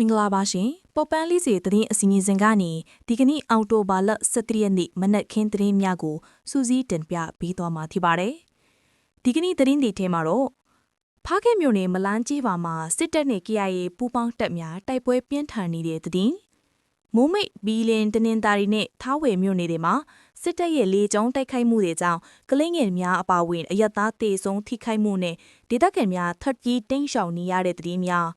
မင်္ဂလာပါရှင်ပေါ်ပန်းလေးစီသတင်းအစီအစဉ်ကနေဒီကနေ့အောက်တိုဘာလ17ရက်နေ့မနက်ခင်းသတင်းများကိုစူးစီးတင်ပြပေးသွားမှာဖြစ်ပါတယ်ဒီကနေ့သတင်းတွေထဲမှာတော့ဖားခဲမြို့နယ်မလန်းကြီးပါမှာစစ်တပ်နဲ့ KIA ပူးပေါင်းတပ်များတိုက်ပွဲပြင်းထန်နေတဲ့သတင်းမိုးမိတ်ဘီလင်တနင်္သာရီနဲ့ထားဝယ်မြို့နယ်တွေမှာစစ်တပ်ရဲ့လေကြောင်းတိုက်ခိုက်မှုတွေကြောင့်ကလင်းငယ်များအပါအဝင်အယက်သားတေဆုံးထိခိုက်မှုနဲ့ဒေသခံများထပ်ကြီးတိန့်ရှောင်နေရတဲ့သတင်းများ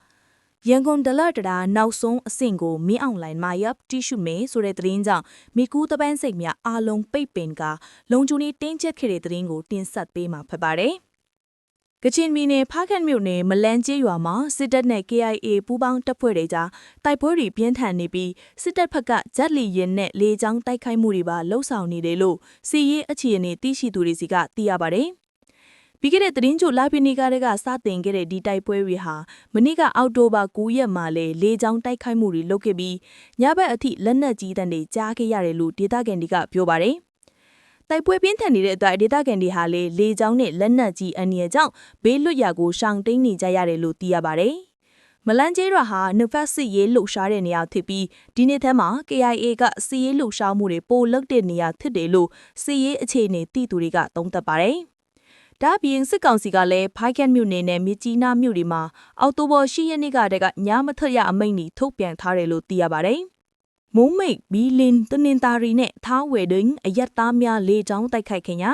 ရန်ကုန်ဒလတရာနောက်ဆုံးအဆင့်ကိုမင်းအွန်လိုင်းမှာရပ်တိရှုမယ်ဆိုတဲ့သတင်းကြောင့်မိကူတပန်းစိတ်များအားလုံးပိတ်ပင်ကလုံခြုံရေးတင်းကျပ်ခဲ့တဲ့သတင်းကိုတင်ဆက်ပေးမှာဖြစ်ပါတယ်။ကချင်ပြည်နယ်ဖားခတ်မြို့နယ်မလန်းကျေးရွာမှာစစ်တပ်နဲ့ KIA ပူးပေါင်းတပ်ဖွဲ့တွေကြားတိုက်ပွဲတွေပြင်းထန်နေပြီးစစ်တပ်ဘက်ကဂျက်လီရင်နဲ့လေကြောင်းတိုက်ခိုက်မှုတွေပါလှုပ်ဆောင်နေတယ်လို့စီရေးအခြေအနေသိရှိသူတွေစီကသိရပါတယ်။ ပြီးခဲ့တဲ့သတင်းကြိုလာပီနီကာတွေကစတင်ခဲ့တဲ့ဒီတိုက်ပွဲတွေဟာမနေ့ကအောက်တိုဘာ9ရက်မှာလေလေကြောင်းတိုက်ခိုက်မှုတွေလုပ်ခဲ့ပြီးညဘက်အထိလက်နက်ကြီးတန်းတွေကြားခဲ့ရတယ်လို့ဒေသခံတွေကပြောပါတယ်။တိုက်ပွဲပြင်းထန်နေတဲ့အတွက်ဒေသခံတွေဟာလေလေကြောင်းနဲ့လက်နက်ကြီးအန္တရာယ်ကြောင့်ဘေးလွတ်ရာကိုရှောင်တိန်နေကြရတယ်လို့သိရပါတယ်။မလန်ကျေးရွာဟာနဖက်စစ်ရေးလှုပ်ရှားတဲ့နေရာဖြစ်ပြီးဒီနေ့ထဲမှာ KIA ကစီရေးလှုပ်ရှားမှုတွေပိုလုပ်တဲ့နေရာဖြစ်တယ်လို့စီရေးအခြေအနေသိသူတွေကသုံးသပ်ပါတယ်။ ဒါ့အပြင်စစ်ကောင်စီကလည်းဖိုက်ကန်မြို့နယ်နဲ့မြကြီးနားမြို့တွေမှာအောက်တိုဘာ10ရက်နေ့ကတည်းကညမထက်ရအမိန့်ကြီးထုတ်ပြန်ထားတယ်လို့သိရပါတယ်။မုံမိတ်ဘီလင်တနင်္သာရီနဲ့ထားဝယ်တွင်အယက်သားများလေကြောင်းတိုက်ခိုက်ခင်ညာ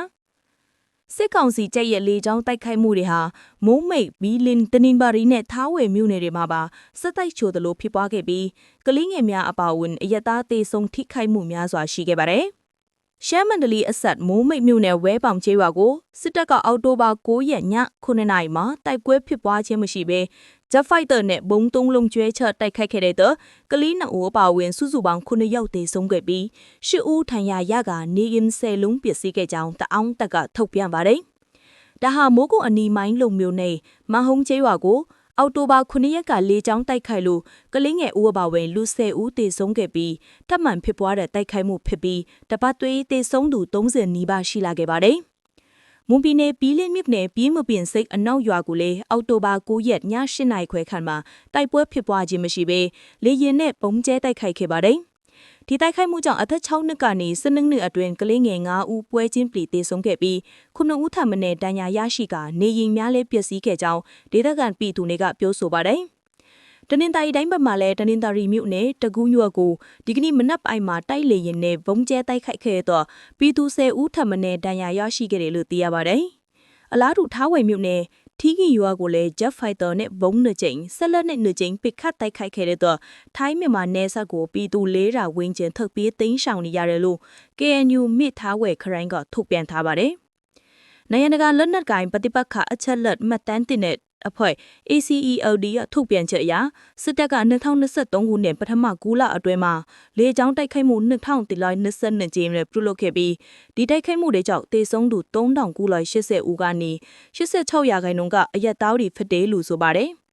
စစ်ကောင်စီကြက်ရဲ့လေကြောင်းတိုက်ခိုက်မှုတွေဟာမုံမိတ်ဘီလင်တနင်္သာရီနဲ့ထားဝယ်မြို့နယ်တွေမှာပါစစ်တိုက်ချိုသလိုဖြစ်ပွားခဲ့ပြီးကလေးငယ်များအပါအဝင်အယက်သားတေဆုံးထိခိုက်မှုများစွာရှိခဲ့ပါတယ်။ ရှမ်းမန္တလေးအဆက်မိုးမိတ်မြို့နယ်ဝဲပောင်ကျေးရွာကိုစစ်တပ်ကအောက်တိုဘာ9ရက်ည9နာရီမှာတိုက်ပွဲဖြစ်ပွားခြင်းမရှိဘဲ Jet Fighter နဲ့ဘုံသုံးလုံးကျွဲချတိုက်ခိုက်ခဲ့တဲ့တော့ကလေးနှစ်ဦးအပါအဝင်စုစုပေါင်း9ယောက်သေဆုံးခဲ့ပြီး10ဦးထဏ်ရာရကနေရင်10လုံးပျက်စီးခဲ့ကြောင်းတအောင်းတက်ကထုတ်ပြန်ပါတယ်။ဒါဟာမိုးကုအနီမိုင်းလုံမျိုးနဲ့မဟုံးကျေးရွာကို အောက်တိုဘာ9ရက်ကလေကြောင်းတိုက်ခိုက်လို့ကလင်းငယ်ဦးအပါဝင်လူ10ဦးသေဆုံးခဲ့ပြီးထပ်မံဖြစ်ပွားတဲ့တိုက်ခိုက်မှုဖြစ်ပြီးတပတ်သွေးသေဆုံးသူ30နီးပါးရှိလာခဲ့ပါတယ်။မွန်ပြည်နယ်ပြည်လင်းမြစ်နယ်ပြည်မပင်စိတ်အနောက်ရွာကိုလေအောက်တိုဘာ9ရက်ည8နာရီခွဲခန့်မှာတိုက်ပွဲဖြစ်ပွားခြင်းမရှိဘဲလေရင်နဲ့ပုံကျဲတိုက်ခိုက်ခဲ့ပါတယ်။ ဒီတိုက်ခိုက်မှုကြောင့်အသက်6နှစ်ကနေ12နှစ်အတွင်းကလေးငယ်9ဦးပွဲချင်းပြည်သေဆုံးခဲ့ပြီး9ဦးထပ်မံတန်ရာရရှိကနေရင်များလည်းပျက်စီးခဲ့ကြောင်းဒေသခံပြည်သူတွေကပြောဆိုပါတယ်။တနင်္သာရီတိုင်းဘက်မှာလည်းတနင်္သာရီမြို့နယ်တကူးရွက်ကိုဒီကနေ့မနက်ပိုင်းမှာတိုက်လေရင်နဲ့ဘုံကျဲတိုက်ခိုက်ခဲ့တော့ပြည်သူ10ဦးထပ်မံတန်ရာရရှိခဲ့တယ်လို့သိရပါတယ်။အလားတူထားဝယ်မြို့နယ် ထီးကီရွာကိုလည်း Jet Fighter နဲ့ဘုံနှစ်ကြိမ်ဆက်လက်နဲ့နှစ်ကြိမ်ပစ်ခတ်တိုက်ခိုက်ခဲ့တဲ့တော့ထိုင်းမြန်မာနယ်စပ်ကိုပြည်သူလေးရာဝင်းကျင်ထုတ်ပြေးသိမ်းရှောင်နေရတယ်လို့ KNU မြစ်ထားဝယ်ခရိုင်ကထုတ်ပြန်ထားပါတယ်။နိုင်ငံတကာလက်နက်ကိုင်ပฏิပတ်ခအချက်လက်မှတ်တမ်းတင်တဲ့ အဖွဲ့ ACELD ကထုတ်ပြန်ချက်အရစစ်တပ်က2023ခုနှစ်ပထမ9လအတွင်းမှာလေကြောင်းတိုက်ခိုက်မှု2122ကြိမ်နဲ့ပြုလုပ်ခဲ့ပြီးဒီတိုက်ခိုက်မှုတွေကြောင့်တေဆုံးသူ3980ဦးကနေ86ရာခိုင်နှုန်းကအရက်သားတွေဖြစ်တယ်လို့ဆိုပါတယ်။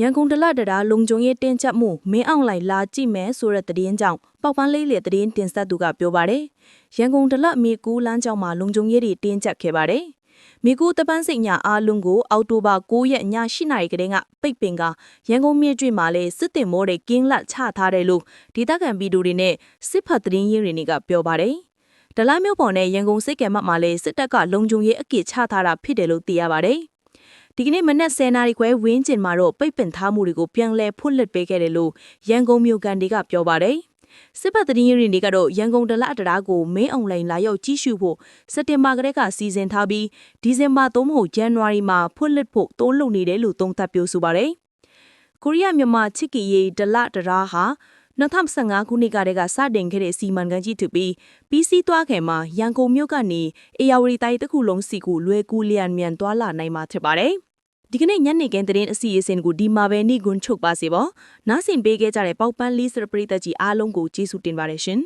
ရန်ကုန်တလတရာလုံခြုံရေးတင်းကျပ်မှုမင်းအောင်လှိုင်လာကြည့်မယ်ဆိုတဲ့သတင်းကြောင့်ပေါက်ပန်းလေးလေသတင်းတင်ဆက်သူကပြောပါတယ်။ရန်ကုန်တလမြေကူးလမ်းကြောင်းမှာလုံခြုံရေးတွေတင်းကျပ်ခဲ့ပါတယ်။ မိကူတပန်းစိတ်ညာအားလုံးကိုအောက်တိုဘာ9ရက်ည8နာရီကတည်းကပိတ်ပင်ကရန်ကုန်မြို့ကျွေမှာလဲစစ်တင်မောတွေကင်းလက်ချထားတယ်လို့ဒေသခံပြည်သူတွေနဲ့စစ်ဖတ်သတင်းရင်းတွေကပြောပါတယ်။ဒလမျိုးပေါ်နဲ့ရန်ကုန်စိတ်ကံမတ်မှာလဲစစ်တပ်ကလုံခြုံရေးအကိချထားတာဖြစ်တယ်လို့သိရပါတယ်။ဒီကနေ့မနက်10:00နာရီခွဲဝင်းကျင်မှာတော့ပိတ်ပင်ထားမှုတွေကိုပြန်လည်ဖွင့်လှစ်ပေးခဲ့တယ်လို့ရန်ကုန်မြို့ကန်တွေကပြောပါတယ်။ စစ်ပတ်သတင်းရင်းတွေကတော့ရန်ကုန်ဒလအတရာကိုမင်းအွန်လိုင်းလာရောက်ကြီးစုဖို့စက်တင်ဘာကတည်းကစီစဉ်ထားပြီးဒီဇင်ဘာသို့မဟုတ်ဇန်နဝါရီမှာဖွင့်လှစ်ဖို့တိုးလုံနေတယ်လို့သုံးသပ်ပြောဆိုပါတယ်။ကိုရီးယားမြန်မာချစ်ကီရေးဒလတရာဟာ2015ခုနှစ်ကတည်းကစတင်ခဲ့တဲ့စီမံကိန်းကြီးဖြစ်ပြီးပြီးစီးသွားခင်မှာရန်ကုန်မြို့ကနေအေယာဝတီတိုင်းတစ်ခုလုံးစီကိုလွယ်ကူလျံမြန်သွားလာနိုင်မှာဖြစ်ပါတယ်။ ဒီကနေ့ညနေခင်းသတင်းအစီအစဉ်ကိုဒီမှာပဲနှိကွန်းချုပ်ပါစေပေါ့နားဆင်ပေးခဲ့ကြတဲ့ပေါက်ပန်းလေးစရပရိသတ်ကြီးအားလုံးကိုကျေးဇူးတင်ပါတယ်ရှင်